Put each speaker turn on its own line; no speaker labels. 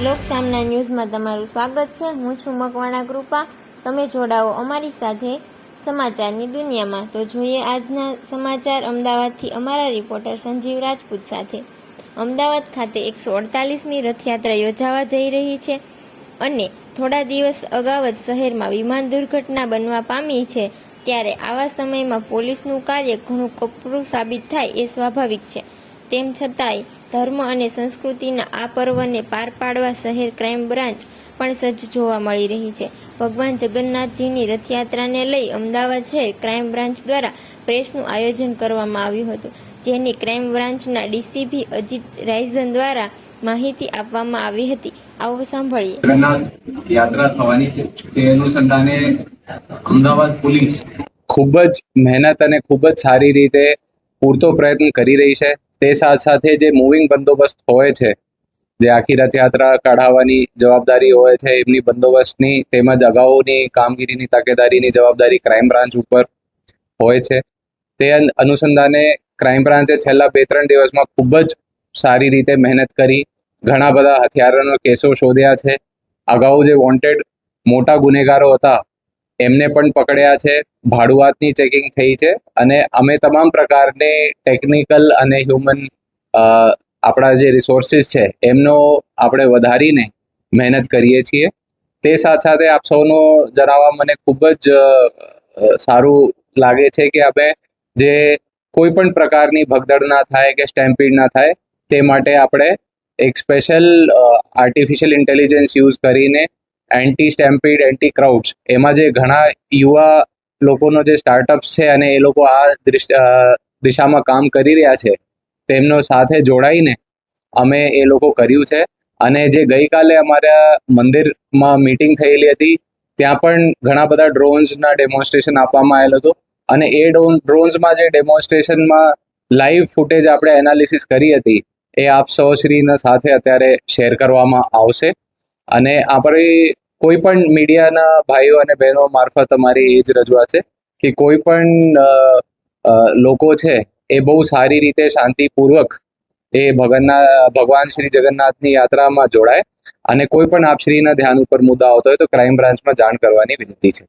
લોક સામના ન્યૂઝમાં તમારું સ્વાગત છે. હું છું મકવાણા કૃપા. તમે જોડાઓ અમારી સાથે સમાચારની દુનિયામાં. તો જોઈએ આજના સમાચાર. અમદાવાદથી અમારા રિપોર્ટર સંજીવ રાજપૂત સાથે. અમદાવાદ ખાતે એકસો અડતાલીસમી રથયાત્રા યોજાવા જઈ રહી છે અને થોડા દિવસ અગાઉ જ શહેરમાં વિમાન દુર્ઘટના બનવા પામી છે. ત્યારે આવા સમયમાં પોલીસનું કાર્ય ઘણું કપરું સાબિત થાય એ સ્વાભાવિક છે. તેમ છતાંય ધર્મ અને સંસ્કૃતિના આ પર્વને પાર પાડવા શહેર ક્રાઇમ બ્રાન્ચ પણ સજ્જ જોવા મળી રહી છે. ભગવાન જગન્નાથજીની રથયાત્રાને લઈ અમદાવાદ શહેર ક્રાઇમ બ્રાન્ચ દ્વારા પ્રેસનું આયોજન કરવામાં આવ્યું હતું જેની ક્રાઇમ બ્રાન્ચના ડીસીપી અજીત રાયઝન દ્વારા માહિતી આપવામાં આવી હતી. આવો સાંભળીએ.
જગન્નાથ યાત્રા થવાની છે. તે અનુસંધાને અમદાવાદ પોલીસ
ખૂબ જ મહેનત અને ખૂબ જ સારી રીતે પૂરતો પ્રયત્ન કરી રહી છે. તે સાથ સાથે જે મૂવિંગ બંદોબસ્ત હોય છે, જે આખી રથયાત્રા કાઢાવવાની જવાબદારી હોય છે, એમની બંદોબસ્તની, તેમજ અગાઉની કામગીરીની તકેદારીની જવાબદારી ક્રાઇમ બ્રાન્ચ ઉપર હોય છે. તે અનુસંધાને ક્રાઇમ બ્રાન્ચે છેલ્લા બે ત્રણ દિવસમાં ખૂબ જ સારી રીતે મહેનત કરી. ઘણા બધા હથિયારોના કેસો શોધ્યા છે. અગાઉ જે વોન્ટેડ મોટા ગુનેગારો હતા એમને પણ પકડ્યા છે. ભાડુઆતની ચેકિંગ થઈ છે અને અમે તમામ પ્રકારની ટેકનિકલ અને હ્યુમન આપણા જે રિસોર્સિસ છે એમનો આપણે વધારીને મહેનત કરીએ છીએ. તે સાથ સાથે આપ સૌનો જણાવવા મને ખૂબ જ સારું લાગે છે કે આપણે જે કોઈ પણ પ્રકારની ભગદડ ના થાય કે સ્ટેમ્પીડ ના થાય તે માટે આપણે એક સ્પેશિયલ આર્ટિફિશિયલ ઇન્ટેલિજન્સ યુઝ કરીને એન્ટી સ્ટેમ્પીડ એન્ટી ક્રાઉડ્સ એમાં જે ઘણા યુવા લોકોનો જે સ્ટાર્ટઅપ્સ છે અને એ લોકો આ દિશામાં કામ કરી રહ્યા છે, તેમનો સાથે જોડાઈને અમે એ લોકો કર્યું છે. અને જે ગઈકાલે અમારા મંદિરમાં મીટિંગ થયેલી હતી, ત્યાં પણ ઘણા બધા ડ્રોન્સના ડેમોન્સ્ટ્રેશન આપવામાં આવેલ હતું. અને એ ડ્રોન્સમાં જે ડેમોન્સ્ટ્રેશનમાં લાઈવ ફૂટેજ આપણે એનાલિસિસ કરી હતી, એ આપ સૌ શ્રીના સાથે અત્યારે શેર કરવામાં આવશે. અને આપણી કોઈ પણ મીડિયાના ભાઈઓ અને બહેનો મારફત અમારી એ જ રજૂઆત છે કે કોઈ પણ લોકો છે એ બહુ સારી રીતે શાંતિપૂર્વક એ ભગવાનના ભગવાન શ્રી જગન્નાથની યાત્રામાં જોડાય અને કોઈ પણ આપશ્રીના ધ્યાન ઉપર મુદ્દા આવતો હોય તો ક્રાઇમ બ્રાન્ચમાં જાણ કરવાની વિનંતી છે.